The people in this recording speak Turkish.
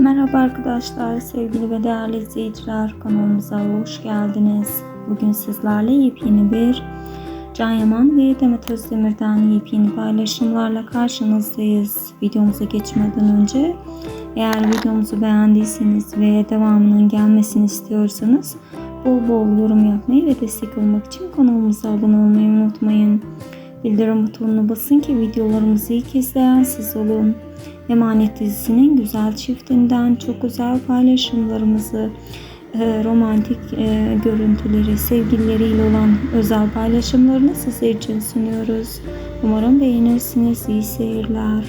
Merhaba arkadaşlar, sevgili ve değerli izleyiciler kanalımıza hoş geldiniz. Bugün sizlerle yepyeni bir Can Yaman ve Demet Özdemir'den yepyeni paylaşımlarla karşınızdayız. Videomuza geçmeden önce eğer videomuzu beğendiyseniz ve devamının gelmesini istiyorsanız bol bol yorum yapmayı ve destek olmak için kanalımıza abone olmayı unutmayın. Bildirim butonuna basın ki videolarımızı ilk izleyen siz olun. Emanet dizisinin güzel çiftinden çok güzel paylaşımlarımızı, e, romantik e, görüntüleri, sevgilileriyle olan özel paylaşımlarını sizler için sunuyoruz. Umarım beğenirsiniz. İyi seyirler.